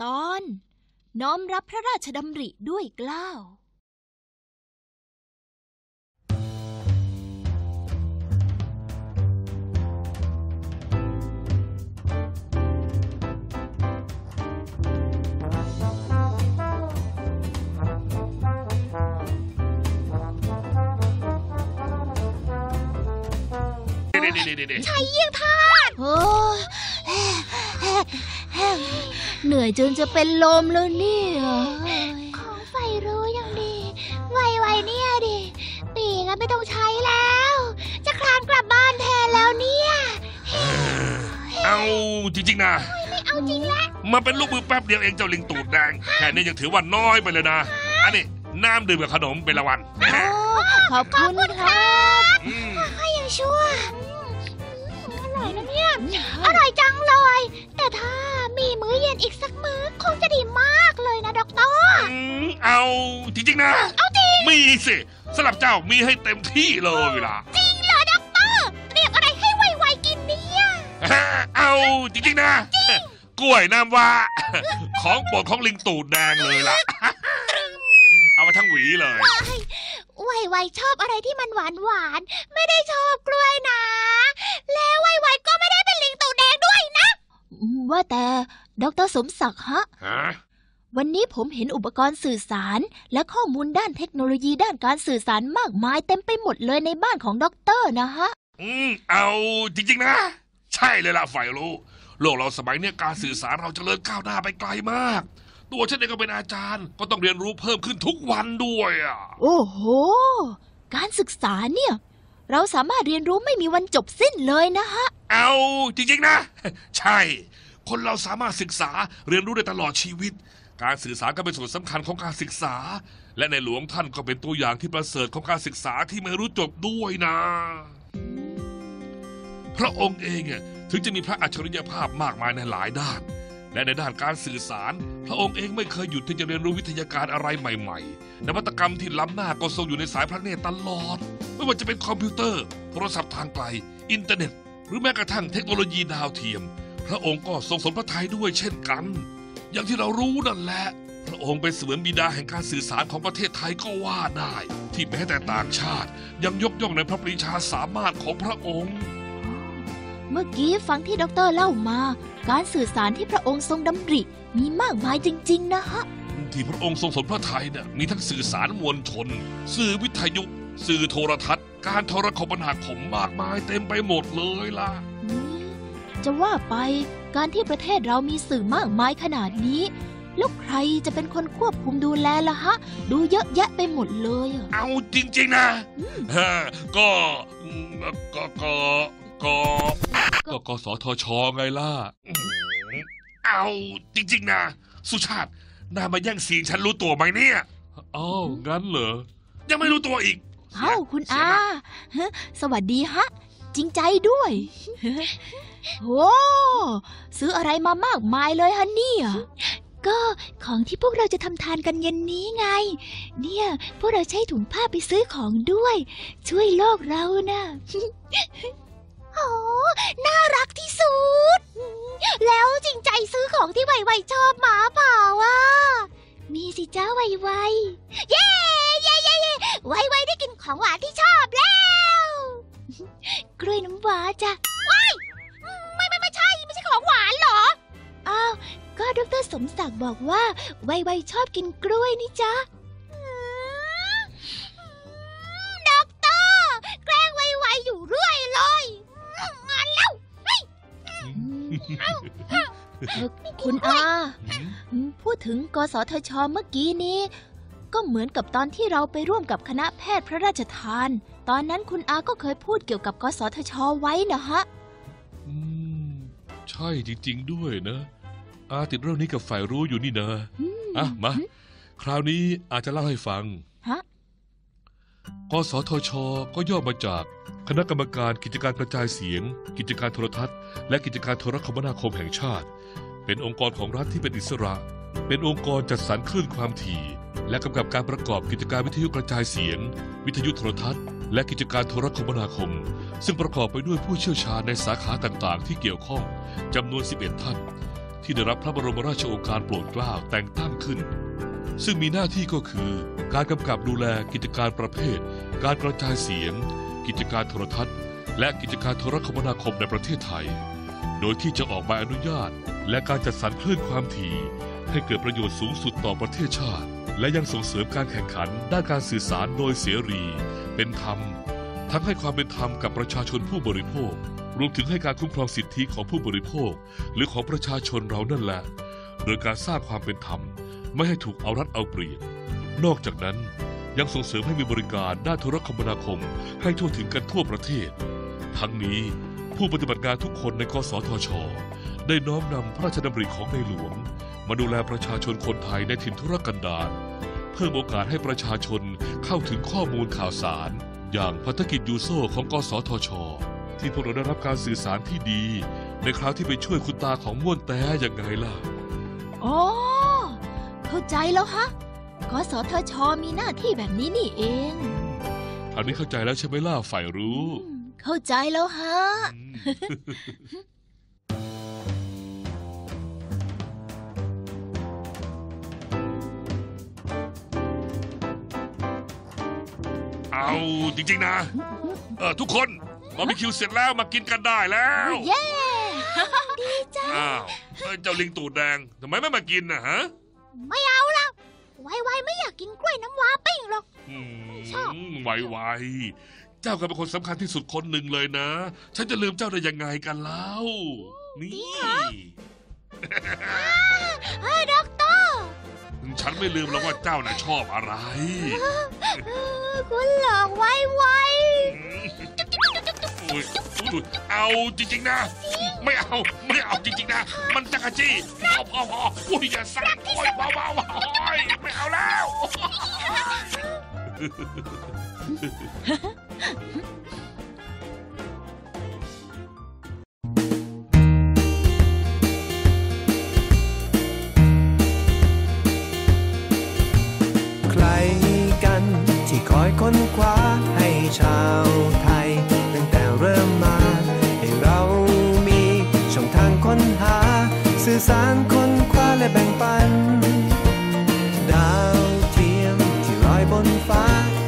ตอนน้อมรับพระราชดำริด้วยเกล้าวเด็ดเด็ดเด็ดชัยเยี่ยงทาสโอ้ยเห นื่อยจนจะเป็นลมแล้วเนี่ยของไฟรู้ยังดี ไวๆเนี่ยดิ ปีกอะไม่ต้องใช้แล้ว จะคลานกลับบ้านแทนแล้วเนี่ย เอาจริงๆนะ ไม่เอาจริงแล้วมาเป็นลูกมือแป๊บเดียวเองเจ้าลิงตูดแดงแค่นี้ยังถือว่าน้อยไปเลยนะ อันนี้น้ำดื่มกับขนมเป็นรางวัลโอ้ขอบคุณครับอืมก็ยังชั่วอืมอร่อยนะเนี่ย อร่อยจังเลย แต่ถ้า มีมื้อเย็นอีกสักมื้อคงจะดีมากเลยนะด็อกเตอร์อืมเอาจริงๆนะ เอาจริง มีสิสำหรับเจ้ามีให้เต็มที่เลยล่ะจริงเหรอด็อกเตอร์เตรียมอะไรให้ไวๆกินเนี่ยเอาจริงๆนะ กล้วยน้ำว้าของโปรดของลิงตูดแดงเลยล่ะ เอามาทั้งหวีเลยไวๆชอบอะไรที่มันหวานหวานๆไม่ได้ชอบกล้วยนะ แล้วไวๆก็ไม่ได้เป็นลิงตูดแดงด้วยนะ ว่าแต่ ดรสมศักดิ์ฮะฮะ วันนี้ผมเห็นอุปกรณ์สื่อสาร และข้อมูลด้านเทคโนโลยีด้านการสื่อสารมากมายเต็มไปหมดเลยในบ้านของด็อกเตอร์นะฮะ อืม เอาจริงๆนะ ใช่เลยล่ะฝ่ายรู้โลกเราสมัยเนี้ยการสื่อสารเราจเจริญก้าวหน้าไปไกลมาก ตัวฉันเองก็เป็นอาจารย์ ก็ต้องเรียนรู้เพิ่มขึ้นทุกวันด้วยอะ โอ้โห การศึกษาเนี่ย เราสามารถเรียนรู้ไม่มีวันจบสิ้นเลยนะฮะ เอาจริงๆนะ ใช่ คนเราสามารถศึกษาเรียนรู้ได้ตลอดชีวิต การสื่อสารก็เป็นส่วนสำคัญของการศึกษา และในหลวงท่านก็เป็นตัวอย่างที่ประเสริฐของการศึกษาที่ไม่รู้จบด้วยนะ พระองค์เองถึงจะมีพระอัจฉริยภาพมากมายในหลายด้าน และในด้านการสื่อสาร พระองค์เองไม่เคยหยุดที่จะเรียนรู้วิทยาการอะไรใหม่ ๆ นวัตกรรมที่ล้ำหน้าก็ทรงอยู่ในสายพระเนตรตลอด ไม่ว่าจะเป็นคอมพิวเตอร์ โทรศัพท์ทางไกล อินเทอร์เน็ต หรือแม้กระทั่งเทคโนโลยีดาวเทียม พระองค์ก็ทรงสนพระทัยด้วยเช่นกัน อย่างที่เรารู้นั่นแหละ พระองค์เป็นเสมือนบิดาแห่งการสื่อสารของประเทศไทยก็ว่าได้ ที่แม้แต่ต่างชาติ ยังยกย่องในพระปรีชาสามารถของพระองค์ เมื่อกี้ฟังที่ด็อกเตอร์เล่ามา การสื่อสารที่พระองค์ทรงดำริมีมากมายจริง ๆ นะฮะที่พระองค์ทรงสนพระทัยเนี่ยมีทั้งสื่อสารมวลชน สื่อวิทยุ สื่อโทรทัศน์ การโทรคมนาคมมากมายเต็มไปหมดเลยล่ะอืม จะว่าไปการที่ประเทศเรามีสื่อมากมายขนาดนี้แล้วใครจะเป็นคนควบคุมดูแลล่ะฮะ ดูเยอะแยะไปหมดเลยอะเอาจริง ๆ นะฮะก็อืมก็ก็ก็ก็กสทชไงล่ะอืมเอาจริง ๆ นะ สุชาตินามาแย่งซีนฉันรู้ตัวไหมเนี่ยอ้าวงั้นเหรอ ยังไม่รู้ตัวอีกเอ้าคุณเสียอาหลักฮะสวัสดีฮะ จริงใจด้วย โอ้ซื้ออะไรมามากมายเลยฮะเนี่ยก็ของที่พวกเราจะทำทานกันเย็นนี้ไง เนี่ยพวกเราใช้ถุงผ้าไปซื้อของด้วย ช่วยโลกเรานะโอ้น่ารักที่สุด แล้วจริงใจซื้อของที่ไวๆชอบหมาเปล่าอะ มีสิจ้าไวๆเย้เย้เย้เย้ไวได้กินของหวานที่ชอบแล้ว กล้วยน้ำว้าจ้ะว้าย ดรสมศักดิ์บอกว่าไวๆชอบกินกล้วยนี่จ๊ะด็อกเตอร์แกล้งไวๆอยู่เรื่อยเลยงานแล้วคุณอาพูดถึงกสทชเมื่อกี้นี้ ก็เหมือนกับตอนที่เราไปร่วมกับคณะแพทย์พระราชทาน ตอนนั้นคุณอาก็เคยพูดเกี่ยวกับกสทชไว้นะฮะใช่จริง ๆ ด้วยนะ อาติดเรื่องนี้กับฝ่ายรู้อยู่นี่นะอืมอะมา คราวนี้อาจจะเล่าให้ฟังฮะกสทช ก็ย่อมาจากคณะกรรมการกิจการกระจายเสียง กิจการโทรทัศน์ และกิจการโทรคมนาคมแห่งชาติ เป็นองค์กรของรัฐที่เป็นอิสระ เป็นองค์กรจัดสรรคลื่นความถี่ และกำกับการประกอบกิจการวิทยุกระจายเสียง วิทยุโทรทัศน์ และกิจการโทรคมนาคม ซึ่งประกอบไปด้วยผู้เชี่ยวชาญในสาขาต่างๆ ที่เกี่ยวข้องจำนวน 11 ท่าน ที่ได้รับพระบรมราชโองการโปรดเกล้าแต่งตั้งขึ้น ซึ่งมีหน้าที่ก็คือ การกำกับดูแลกิจการประเภท การกระจายเสียง กิจการโทรทัศน์ และกิจการโทรคมนาคมในประเทศไทย โดยที่จะออกใบอนุญาต และการจัดสรรคลื่นความถี่ให้เกิดประโยชน์สูงสุดต่อประเทศชาติ และยังส่งเสริมการแข่งขันด้านการสื่อสารโดยเสรี เป็นธรรม ทั้งให้ความเป็นธรรมกับประชาชนผู้บริโภค รวมถึงให้การคุ้มครองสิทธิของผู้บริโภค หรือของประชาชนเรานั่นแหละ โดยการสร้างความเป็นธรรม ไม่ให้ถูกเอารัดเอาเปรียบ นอกจากนั้นยังส่งเสริมให้มีบริการด้านโทรคมนาคม ให้ทั่วถึงกันทั่วประเทศ ทั้งนี้ผู้ปฏิบัติงานทุกคนในกสทช ได้น้อมนำพระราชดำริของในหลวง มาดูแลประชาชนคนไทยในถิ่นทุรกันดารเพิ่มโอกาสให้ประชาชนเข้าถึงข้อมูลข่าวสาร อย่างพัฒกิจยูโซของกสทช ที่พวกเราได้รับการสื่อสารที่ดี ในคราวที่ไปช่วยคุณตาของม่วนแต้ยังไงล่ะ อ๋อ เข้าใจแล้วฮะกสทช มีหน้าที่แบบนี้นี่เองคราวนี้เข้าใจแล้วใช่ไหมล่ะฝ่ายรู้อืมเข้าใจแล้วฮะ เอาจริงๆนะ เออทุกคน บาร์บีคิวเสร็จแล้วมากินกันได้แล้วเย้อ้าวเอ้ยเจ้าลิงตูดแดงทำไมไม่มากินนะฮะ ไม่เอาละไวๆไม่อยากกินกล้วยน้ำว้าปิ้งหรอกอืมชอบไวๆเจ้าก็เป็นคนสำคัญที่สุดคนหนึ่งเลยนะ ฉันจะลืมเจ้าได้ยังไงกันเล่านี่เฮ้ยด็อกเตอร์ฉันไม่ลืมแล้วว่าเจ้าน่ะชอบอะไรเออคุณหลอกไว อุ๊ยอุ๊ยเอาจริงๆนะ ไม่เอาไม่เอาจริงๆนะ มันจักรจี้พอพอพออุ้ยอย่าสั่นโอ้ยเบาๆโอ้ยไม่เอาแล้วใครกันที่คอยค้นคว้าให้ชา ฝนฟ้า